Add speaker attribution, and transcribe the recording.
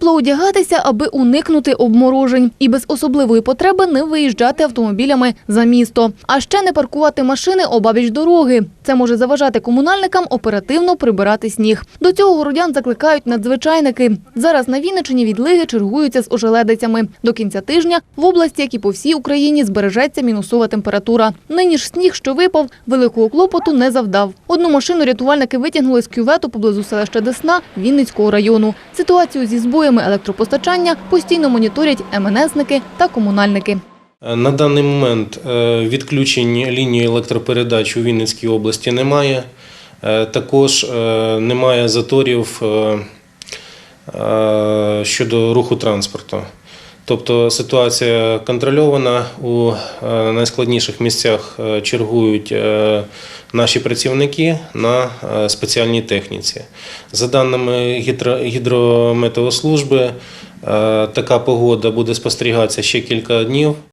Speaker 1: Тепло одягатися, аби уникнути обморожень, і без особливої потреби не виїжджати автомобілями за місто. А ще не паркувати машини обабіч дороги. Це може заважати комунальникам оперативно прибирати сніг. До цього городян закликають надзвичайники. Зараз на Вінничині відлиги чергуються з ожеледицями. До кінця тижня в області, як і по всій Україні, збережеться мінусова температура. Нині ж сніг, що випав, великого клопоту не завдав. Одну машину рятувальники витягнули з кювету поблизу селища Десна Вінницького району. Ситуацію зі збоями електропостачання постійно моніторять МНСники та комунальники.
Speaker 2: На даний момент е, відключень лінії електропередач у Вінницькій області немає. Е, Також е, немає заторів е, е, щодо руху транспорту. Тобто ситуація контрольована. У е, найскладніших місцях е, чергують е, наші працівники на спеціальній техніці. За даними гідро- гідрометеослужби, така погода буде спостерігатися ще кілька днів.